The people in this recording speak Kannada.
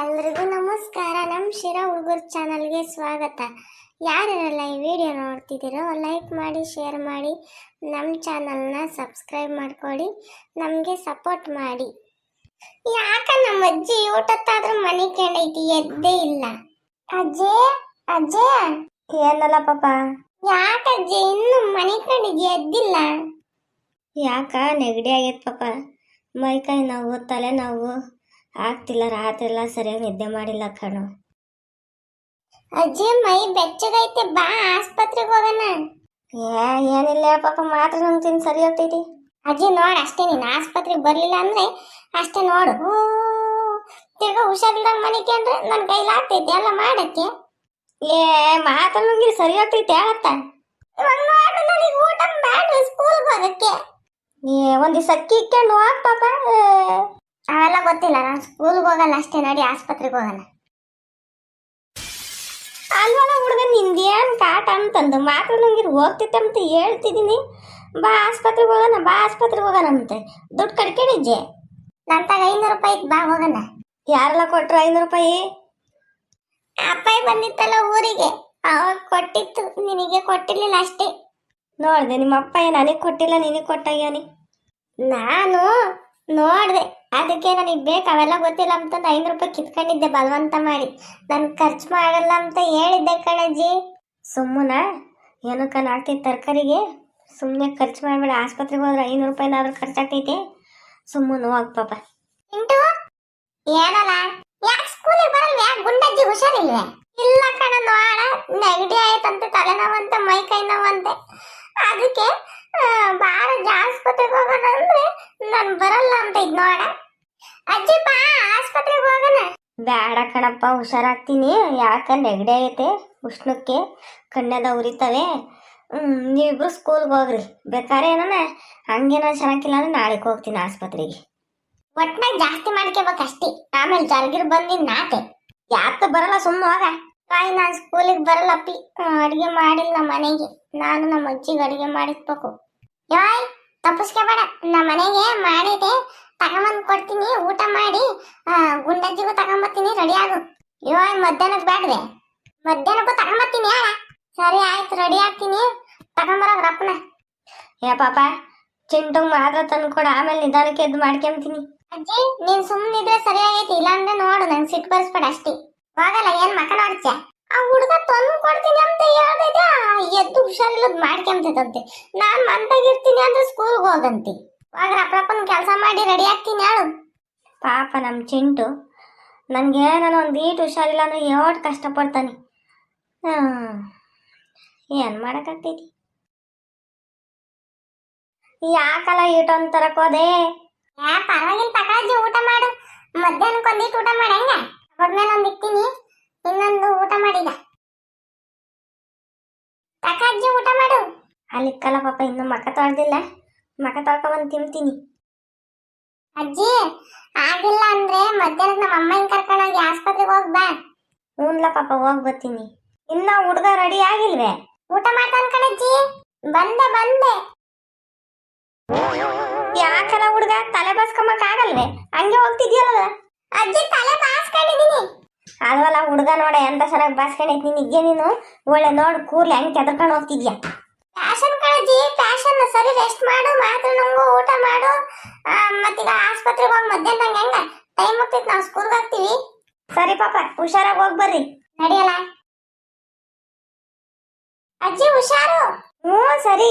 ಎಲ್ರಿಗೂ ನಮಸ್ಕಾರ. ನಮ್ಮ ಶಿರ ಹುಡುಗರ ಚಾನಲ್ಗೆ ಸ್ವಾಗತ. ಯಾರೆಲ್ಲ ಈ ವಿಡಿಯೋ ನೋಡ್ತಿದ್ದೀರೋ ಲೈಕ್ ಮಾಡಿ ಶೇರ್ ಮಾಡಿ ನಮ್ಮ ಚಾನಲ್ನ ಸಬ್ಸ್ಕ್ರೈಬ್ ಮಾಡ್ಕೊಳ್ಳಿ ನಮಗೆ ಸಪೋರ್ಟ್ ಮಾಡಿ. ಯಾಕ ನಮ್ಮ ಅಜ್ಜಿ ಊಟತ್ತಾದ್ರೂ ಮನೆ ಕೇಳೈತಿ ಎದ್ದೇ ಇಲ್ಲ? ಅಜ್ಜೆ ಅಜ್ಜೆ. ಏನಲ್ಲ ಪಾಪ? ಅಜ್ಜಿ ಇನ್ನು ಮನೆ ಕಂಡಿಗೆ ಎದ್ದಿಲ್ಲ? ಯಾಕ ನೆಗಡಿ ಆಗೈತೆ ಪಾಪ? ಮೈಕೈ ನೋವು ತಲೆ ನೋವು. ಆಗ್ತಿಲ್ಲ ರಾತ್ರಿ ಎಲ್ಲ ಸರಿಯಾಗಿ ನಿದ್ದೆ ಮಾಡಿಲ್ಲ ಕಣು. ಅಜ್ಜಿ ಮೈ ಬೆಚ್ಚಗೈತೆ ಬಾ ಆಸ್ಪತ್ರೆಗೆ ಹೋಗೋಣ. ಏ ಏನಿಲ್ಲ ಪಾಪ ಮಾತ್ರ ನುಂಗ್ತೀನಿ ಸರಿ ಹೋಗ್ತೈತಿ ಅಜ್ಜಿ ನೋಡ್ ಅಷ್ಟೇ ನೀನು ಆಸ್ಪತ್ರೆಗೆ ಬರ್ಲಿಲ್ಲ ಅಂದ್ರೆ ಅಷ್ಟೇ ನೋಡು. ತಿರ್ಗಾ ಅಂದ್ರೆ ಮನಿಕೊಂಡ್ರೆ ನನ್ನ ಕೈಲಾಗ್ತೈತಿ ಎಲ್ಲ ಮಾಡಕ್ಕೆ. ಏ ಮಾತ್ರ ನುಂಗಿ ಸರಿ ಹೋಗ್ತೈತಿ ಹೇಳತ್ತ. ನನಗೆ ಊಟ ಬೇಡ ಸ್ಕೂಲ್ಗೆ ಹೋಗಕ್ಕೆ. ಏ ಒಂದ್ ದಿವಸ ಅಕ್ಕಿ ಇಕ್ಕೊಂಡು ಹೋಗ್ ಪಾಪ. ಅವೆಲ್ಲ ಗೊತ್ತಿಲ್ಲ ನಾನು ಸ್ಕೂಲ್ಗೆ ಹೋಗಲ್ಲ ಅಷ್ಟೇ ನಡಿ ಆಸ್ಪತ್ರೆಗೆ ಹೋಗಲ್ಲ. ಅಲ್ವಲ್ಲ ಹುಡುಗ ನಿಂದೇನ್ ಕಾಟ ಅಂತಂದು? ಮಾತ್ರ ನಂಗೆ ಅಂತ ಹೇಳ್ತಿದ್ದೀನಿ ಬಾ ಆಸ್ಪತ್ರೆಗೆ ಹೋಗೋಣ ಬಾ ಆಸ್ಪತ್ರೆಗೆ ಹೋಗೋಣ ಅಂತೆ. ದುಡ್ಡು ಕಡ್ಕೊಂಡಿದ್ದೆ ನಂತಾಗ ತಗ ಐನೂರು ರೂಪಾಯಿ ಇತ್ತು, ಬಾ ಹೋಗೋಣ. ಯಾರೆಲ್ಲ ಕೊಟ್ರು ಐನೂರು ರೂಪಾಯಿ? ಅಪ್ಪಾಯಿ ಬಂದಿತ್ತಲ್ಲ ಊರಿಗೆ ಅವಾಗ ಕೊಟ್ಟಿತ್ತು ನಿನಗೆ ಕೊಟ್ಟಿರ್ಲಿಲ್ಲ ಅಷ್ಟೇ. ನೋಡಿದೆ ನಿಮ್ಮ ಅಪ್ಪ ಏನು ನನಗೆ ಕೊಟ್ಟಿಲ್ಲ ನಿನಗೆ ಕೊಟ್ಟಾಗ್ಯಾನಿ. ನಾನು ನೋಡ್ದೆ ಅದಕ್ಕೆ ನನಗೆ ಬೇಕು ಅವೆಲ್ಲ ಗೊತ್ತಿಲ್ಲ ಅಂತಂದು ಐನೂರು ರೂಪಾಯಿ ಕಿತ್ಕೊಂಡಿದ್ದೆ ಬಲವಂತ ಮಾಡಿ. ನಾನು ಖರ್ಚು ಮಾಡಲ್ಲ ಅಂತ ಹೇಳಿದ್ದೆ ಕಣಜ್ಜಿ. ಸುಮ್ಮನ ಏನಕ್ಕ ನಾಲ್ಕೈದು ತರಕಾರಿಗೆ? ಸುಮ್ಮನೆ ಖರ್ಚು ಮಾಡಬೇಡ ಆಸ್ಪತ್ರೆಗೆ ಹೋದ್ರೆ ಐನೂರು ರೂಪಾಯಿನಾದ್ರೂ ಖರ್ಚಾಗ್ತೈತಿ. ಸುಮ್ಮನೆ ಹೋಗ್ ಪಾಪ. ಇಂಟು ಏನಲ್ಲ? ಯಾಕೆ ಸ್ಕೂಲಿಗೆ ಬರಲ್ವ? ಯಾಕೆ ಗುಂಡಜ್ಜಿ ಹುಷಾರಿಲ್ವೇ? ಇಲ್ಲ ಕಣ ನೋಡ ನೆಗಡಿ ಆಯ್ತಂತೆ ತಲೆನೋವಂತೆ ಮೈ ಕೈ ನೋವಂತೆ. ಅದಕ್ಕೆ ಆ, ಬಾರ ಆಸ್ಪತ್ರೆಗೆ ಹೋಗೋಣ ಅಂದ್ರೆ ನಾನು ಬರಲ್ಲ ಅಂತ ಇದ್ ನೋಡ. ಅಜ್ಜಿ ಬಾ ಆಸ್ಪತ್ರೆಗೆ ಹೋಗೋಣ. ಬೇಡ ಕಣಪ್ಪ ಹುಷಾರಾಗ್ತೀನಿ. ಯಾಕೆ ನೆಗಡಿ ಐತೆ ಉಷ್ಣಕ್ಕೆ. ಕಣ್ಣೆಲ್ಲ ಉರಿತವೆ. ನೀವಿಬ್ರು ಸ್ಕೂಲ್ಗೆ ಹೋಗ್ರಿ. ಬೇಕಾದ್ರೆ ಏನನ? ಹಂಗೇನ ಚೆನ್ನಾಗಿಲ್ಲ ಅಂದ್ರೆ ನಾಳೆಗೆ ಹೋಗ್ತೀನಿ ಆಸ್ಪತ್ರೆಗೆ. ಒಟ್ನಾಗ ಜಾಸ್ತಿ ಮಾಡ್ಕೋಬೇಕು ಅಷ್ಟೇ. ಆಮೇಲೆ ಜರ್ಗಿರ್ ಬಂದಿನ ನಾತೆ. ಯಾಕೆ ಬರಲ್ಲ ಸುಮ್ಮನೆ ಹೋಗ. ತಾಯಿ ನಾನು ಸ್ಕೂಲಿಗೆ ಬರಲ್ಲಪ್ಪಿ. ಅಡುಗೆ ಮಾಡಿಲ್ಲ ನಮ್ಮ ಮನೆಗೆ. ನಾನು ನಮ್ಮ ಅಜ್ಜಿಗೆ ಅಡುಗೆ ಮಾಡಿಸ್ಬೇಕು. ಯಾಯ್, ತಪ್ಪಿಸ್ಕೋಬೇಡ. ನಮ್ಮ ಮನೆಗೆ ಮಾಡಿದೆ, ತಗೊಂಬಂದು ಕೊಡ್ತೀನಿ, ಊಟ ಮಾಡಿ ಗುಂಡಜ್ಜಿಗೂ ತಗೊಂಬತ್ತೀನಿ ರೆಡಿ ಆಗು ಯಾಯ್ ಮಧ್ಯಾಹ್ನಕ್ಕೆ ಬೇಡವೆ ಮಧ್ಯಾಹ್ನಕ್ಕೂ ತಗೊಂಬತ್ತೀನಿ ಹೇಳ ಸರಿ ಆಯ್ತು, ರೆಡಿ ಆಗ್ತೀನಿ. ತಗೊಂಬರೋಗ ರಪ್ಪನ ಏ, ಪಾಪ ಚಿಂತು ಮಾತ್ರ ತಂದು ಕೊಡ, ಆಮೇಲೆ ನಿಧಾನಕ್ಕೆ ಎದ್ದು ಮಾಡ್ಕೊಂತೀನಿ. ಅಜ್ಜಿ, ನೀನ್ ಸುಮ್ಮನಿದ್ರೆ ಸರಿ ಆಗೈತಿ ಇಲ್ಲಾಂದ್ರೆ ನೋಡು, ನಂಗೆ ಸಿಟ್ಟು ಬರ್ಸ್ಬೇಡ ಅಷ್ಟೇ. ಹೋಗಲ್ಲ, ಏನ್ ಮಕ ನೋಡ್ತ್ಯ ಆ ಹುಡುಗ ತಂದು ಕೊಡ್ತೀನಿ ಅಂತ ಹೇಳ್ದೈತೆ ಎದ್ದು ಹುಷಾರಿಲ್ಲದ್ ಮಾಡ್ಕೊಂತದಂತೆ ನಾನು ಮಂತಾಗಿರ್ತೀನಿ ಅಂದ್ರೆ ಸ್ಕೂಲ್ಗೆ ಹೋದಂತೆ ಹೋಗ ಅಪ್ಪನ ಕೆಲಸ ಮಾಡಿ ರೆಡಿ ಆಗ್ತೀನಿ ಹೇಳು. ಪಾಪ ನಮ್ಮ ಚಿಂಟು, ನನಗೆ ನಾನು ಒಂದು ಈಟು ಹುಷಾರಿಲ್ಲ ಅಂದ್ರೆ ಎಷ್ಟು ಕಷ್ಟಪಡ್ತಾನೆ. ಏನು ಮಾಡೋಕ್ಕಾಗ್ತೈತಿ ಯಾಕಲ್ಲ ಈಟೊಂದು ತರಕ್ಕೆ ಹೋದೆ? ಯಾ ಪರವಾಗಿಲ್ಲ ತಕಾಜಿ ಊಟ ಮಾಡು. ಮಧ್ಯಾಹ್ನಕ್ಕೆ ಒಂದಿಟ್ಟು ಊಟ ಮಾಡಿ, ಹಂಗ? ಹೊಡ್ಮೇಲೆ ಅಲ್ಲಿಕ್ಕಲ್ಲ ಪಾಪ ಇನ್ನು ಮಕ ತೊಳ್ದಿಲ್ಲ. ಮಕ ತೊಳ್ಕೊಂಬಂದು ತಿಂತೀನಿ. ಅಜ್ಜಿ ಆಗಿಲ್ಲ ಅಂದ್ರೆ ಮಧ್ಯಾಹ್ನ ನಮ್ಮ ಅಮ್ಮನ ಕರ್ಕೊಂಡೋಗಿ ಆಸ್ಪತ್ರೆಗೆ ಹೋಗ್ ಬಾ. ಹ್ಞೂನ್ಲ ಪಾಪ ಹೋಗಿ ಬರ್ತೀನಿ. ಇನ್ನ ಹುಡುಗ ರೆಡಿ ಆಗಿಲ್ವೇ? ಊಟ ಮಾಡ್ತಾನ ಕಣಜ್ಜಿ. ಬಂದೆ ಬಂದೆ. ಯಾಕಲ್ಲ ಹುಡುಗ? ತಲೆ ಬಾಸ್ಕೊಂಬಕ್ ಆಗಲ್ವೇ? ಹಂಗೆ ಹೋಗ್ತಿದ್ಯಲ್ಲ ಅಜ್ಜಿ ತಲೆ ಬಾಸ್ಕೊಂಡಿದೀನಿ. ಅಲ್ವಲ್ಲ ಹುಡುಗ ನೋಡ ಎಂತ ಚೆನ್ನಾಗಿ ಬಾಸ್ಕೊಂಡೈತಿ ನೀನು ಒಳ್ಳೆ ನೋಡು ಕೂರ್ಲಿ ಹಂಗೆ ಕೆದರ್ಕೊಂಡು ಹೋಗ್ತಿದ್ಯಾ? ಕಣಜ್ಜಿ ಫ್ಯಾಷನ್ ಸರಿ ರೆಸ್ಟ್ ಮಾಡು, ಮಾತ್ರ ನಂಗು, ಊಟ ಮಾಡು. ಮತ್ತೀಗ ಆಸ್ಪತ್ರೆಗೆ ಹೋಗಿ ಮಧ್ಯಾಹ್ನ ಹೆಂಗ? ಟೈಮ್ ಹೋಗ್ತೈತಿ, ನಾವು ಸ್ಕೂಲ್ಗೆ ಹೋಗ್ತೀವಿ. ಸರಿ, ಪಾಪ, ಹುಷಾರಾಗಿ ಹೋಗಿ ಬರ್ರಿ. ನಡೆಯಲ್ಲ? ಅಜ್ಜಿ, ಹುಷಾರು? ಹ್ಞೂ, ಸರಿ.